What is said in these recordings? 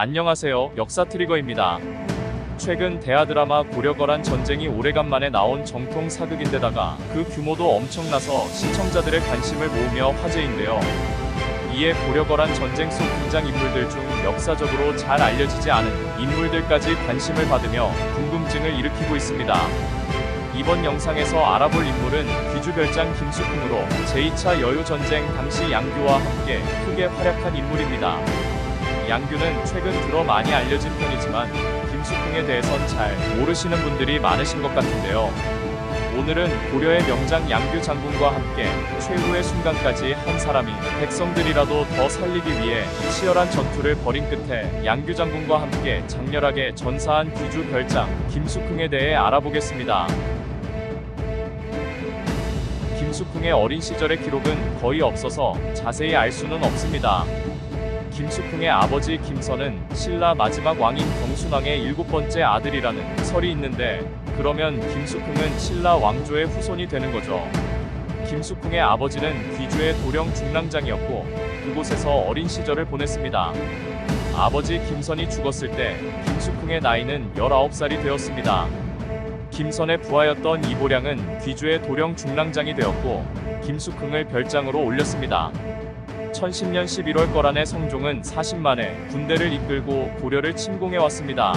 안녕하세요. 역사 트리거입니다. 최근 대하 드라마 고려거란 전쟁이 오래간만에 나온 정통 사극인데다가 그 규모도 엄청나서 시청자들의 관심을 모으며 화제인데요. 이에 고려거란 전쟁 속 등장인물들 중 역사적으로 잘 알려지지 않은 인물들까지 관심을 받으며 궁금증을 일으키고 있습니다. 이번 영상에서 알아볼 인물은 귀주별장 김수풍으로 제2차 여유전쟁 당시 양규와 함께 크게 활약한 인물입니다. 양규는 최근 들어 많이 알려진 편이지만 김수풍에 대해선 잘 모르시는 분들이 많으신 것 같은데요. 오늘은 고려의 명장 양규 장군과 함께 최후의 순간까지 한 사람이 백성들이라도 더 살리기 위해 치열한 전투를 벌인 끝에 양규 장군과 함께 장렬하게 전사한 귀주 별장 김수풍에 대해 알아보겠습니다. 김수풍의 어린 시절의 기록은 거의 없어서 자세히 알 수는 없습니다. 김수풍의 아버지 김선은 신라 마지막 왕인 경순왕의 일곱 번째 아들이라는 설이 있는데 그러면 김수풍은 신라 왕조의 후손이 되는 거죠. 김수풍의 아버지는 귀주의 도령 중랑장이었고 그곳에서 어린 시절을 보냈습니다. 아버지 김선이 죽었을 때 김수풍의 나이는 19살이 되었습니다. 김선의 부하였던 이보량은 귀주의 도령 중랑장이 되었고 김수풍을 별장으로 올렸습니다. 1010년 11월 거란의 성종은 40만에 군대를 이끌고 고려를 침공해 왔습니다.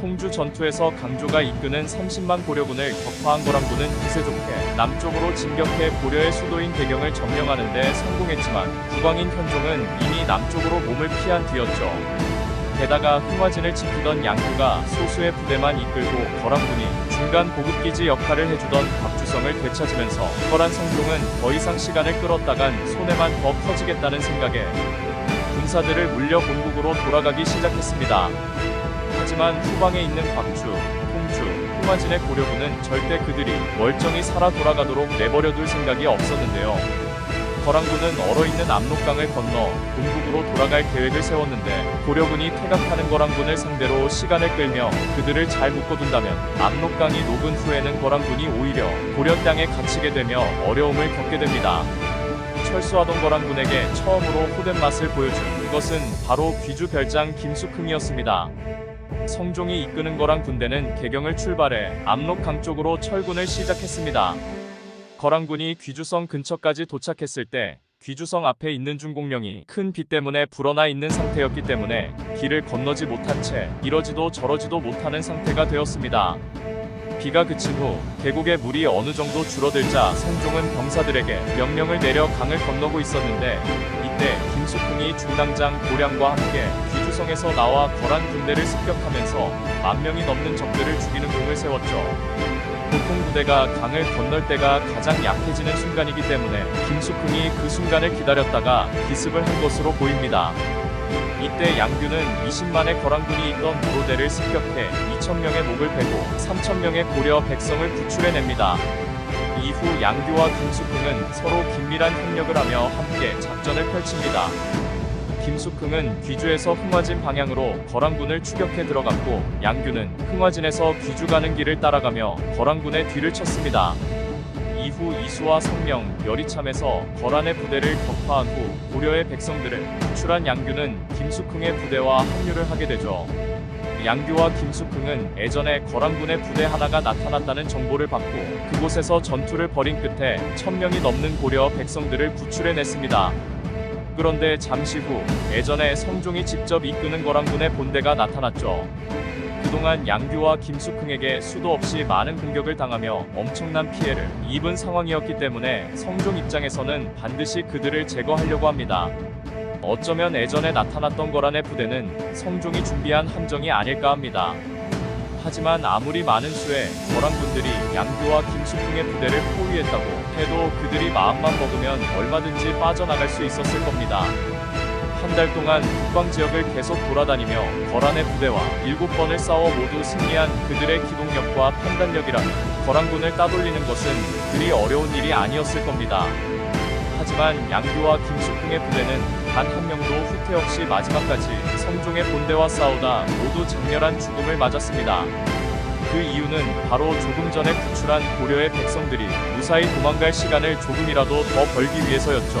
통주 전투에서 강조가 이끄는 30만 고려군을 격파한 거란군은 기세 좋게 남쪽으로 진격해 고려의 수도인 개경을 점령하는 데 성공했지만 국왕인 현종은 이미 남쪽으로 몸을 피한 뒤였죠. 게다가 흥화진을 지키던 양규가 소수의 부대만 이끌고 거란군이 중간 보급기지 역할을 해주던 박주성을 되찾으면서 거란 성종은 더 이상 시간을 끌었다간 손해만 더 커지겠다는 생각에 군사들을 물려 본국으로 돌아가기 시작했습니다. 하지만 후방에 있는 박주, 통주, 흥화진의 고려군은 절대 그들이 멀쩡히 살아 돌아가도록 내버려둘 생각이 없었는데요. 거란군은 얼어있는 압록강을 건너 본국으로 돌아갈 계획을 세웠는데 고려군이 퇴각하는 거란군을 상대로 시간을 끌며 그들을 잘 묶어둔다면 압록강이 녹은 후에는 거란군이 오히려 고려 땅에 갇히게 되며 어려움을 겪게 됩니다. 철수하던 거란군에게 처음으로 호된 맛을 보여준 그것은 바로 귀주 별장 김숙흥이었습니다. 성종이 이끄는 거란 군대는 개경을 출발해 압록강 쪽으로 철군을 시작했습니다. 거란군이 귀주성 근처까지 도착했을 때 귀주성 앞에 있는 중공령이 큰 비 때문에 불어나 있는 상태였기 때문에 길을 건너지 못한 채 이러지도 저러지도 못하는 상태가 되었습니다. 비가 그친 후 계곡의 물이 어느 정도 줄어들자 성종은 병사들에게 명령을 내려 강을 건너고 있었는데 이 때 김수풍이 중당장 고량과 함께 귀주성에서 나와 거란 군대를 습격하면서 만 명이 넘는 적들을 죽이는 공을 세웠죠. 보통 부대가 강을 건널 때가 가장 약해지는 순간이기 때문에 김수풍이 그 순간을 기다렸다가 기습을 한 것으로 보입니다. 이때 양규는 20만의 거란군이 있던 모로대를 습격해 2천명의 목을 베고 3천명의 고려 백성을 구출해냅니다. 이후 양규와 김수풍은 서로 긴밀한 협력을 하며 함께 작전을 펼칩니다. 김숙흥은 귀주에서 흥화진 방향으로 거란군을 추격해 들어갔고 양규는 흥화진에서 귀주 가는 길을 따라가며 거란군의 뒤를 쳤습니다. 이후 이수와 성명, 열이참에서 거란의 부대를 격파한 후 고려의 백성들을 구출한 양규는 김숙흥의 부대와 합류를 하게 되죠. 양규와 김숙흥은 예전에 거란군의 부대 하나가 나타났다는 정보를 받고 그곳에서 전투를 벌인 끝에 천명이 넘는 고려 백성들을 구출해냈습니다. 그런데 잠시 후 예전에 성종이 직접 이끄는 거란군의 본대가 나타났죠. 그동안 양규와 김숙흥에게 수도 없이 많은 공격을 당하며 엄청난 피해를 입은 상황이었기 때문에 성종 입장에서는 반드시 그들을 제거하려고 합니다. 어쩌면 예전에 나타났던 거란의 부대는 성종이 준비한 함정이 아닐까 합니다. 하지만 아무리 많은 수의 거란군들이 양규와 김숙흥의 부대를 포위했다고 해도 그들이 마음만 먹으면 얼마든지 빠져나갈 수 있었을 겁니다. 한 달 동안 북방 지역을 계속 돌아다니며 거란의 부대와 일곱 번을 싸워 모두 승리한 그들의 기동력과 판단력이라면 거란군을 따돌리는 것은 그리 어려운 일이 아니었을 겁니다. 하지만 양규와 김숙흥의 부대는 단 한 명도 후퇴 없이 마지막까지 성종의 본대와 싸우다 모두 장렬한 죽음을 맞았습니다. 그 이유는 바로 조금 전에 구출한 고려의 백성들이 무사히 도망갈 시간을 조금이라도 더 벌기 위해서였죠.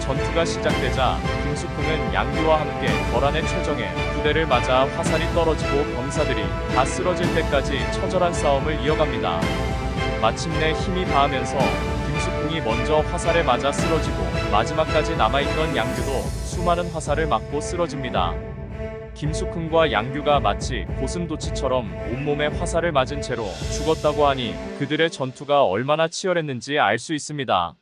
전투가 시작되자 김숙흥은 양규와 함께 거란의 최정에 부대를 맞아 화살이 떨어지고 병사들이 다 쓰러질 때까지 처절한 싸움을 이어갑니다. 마침내 힘이 다하면서 김숙흥이 먼저 화살에 맞아 쓰러지고 마지막까지 남아있던 양규도 수많은 화살을 맞고 쓰러집니다. 김숙흥과 양규가 마치 고슴도치처럼 온몸에 화살을 맞은 채로 죽었다고 하니 그들의 전투가 얼마나 치열했는지 알 수 있습니다.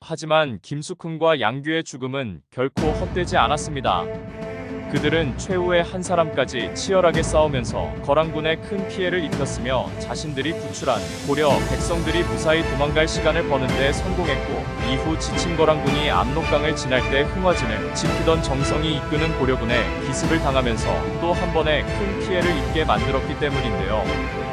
하지만 김숙흥과 양규의 죽음은 결코 헛되지 않았습니다. 그들은 최후의 한 사람까지 치열하게 싸우면서 거란군에 큰 피해를 입혔으며 자신들이 구출한 고려 백성들이 무사히 도망갈 시간을 버는데 성공했고 이후 지친 거란군이 압록강을 지날 때 흥화진을 지키던 정성이 이끄는 고려군에 기습을 당하면서 또 한 번의 큰 피해를 입게 만들었기 때문인데요.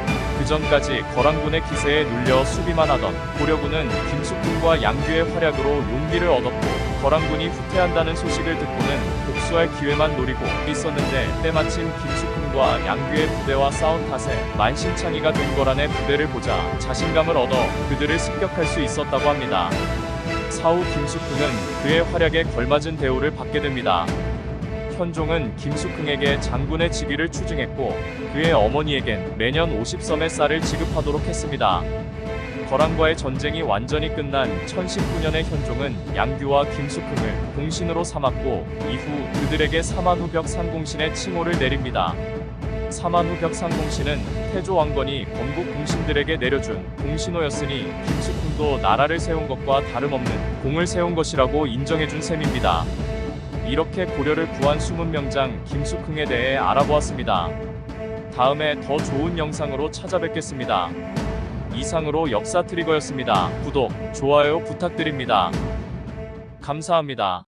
그 전까지 거란군의 기세에 눌려 수비만 하던 고려군은 김숙군과 양규의 활약으로 용기를 얻었고 거란군이 후퇴한다는 소식을 듣고는 복수할 기회만 노리고 있었는데 때마침 김숙군과 양규의 부대와 싸운 탓에 만신창이가 된 거란의 부대를 보자 자신감을 얻어 그들을 습격할 수 있었다고 합니다. 사후 김숙흥은 그의 활약에 걸맞은 대우를 받게 됩니다. 현종은 김숙흥에게 장군의 직위를 추증했고 그의 어머니에겐 매년 50섬의 쌀을 지급하도록 했습니다. 거란과의 전쟁이 완전히 끝난 1019년에 현종은 양규와 김숙흥을 공신으로 삼았고 이후 그들에게 사만후벽 상공신의 칭호를 내립니다. 사만후벽 상공신은 태조 왕건이 건국 공신들에게 내려준 공신호였으니 김숙흥도 나라를 세운 것과 다름없는 공을 세운 것이라고 인정해준 셈입니다. 이렇게 고려를 구한 숨은 명장 김숙흥에 대해 알아보았습니다. 다음에 더 좋은 영상으로 찾아뵙겠습니다. 이상으로 역사 트리거였습니다. 구독, 좋아요 부탁드립니다. 감사합니다.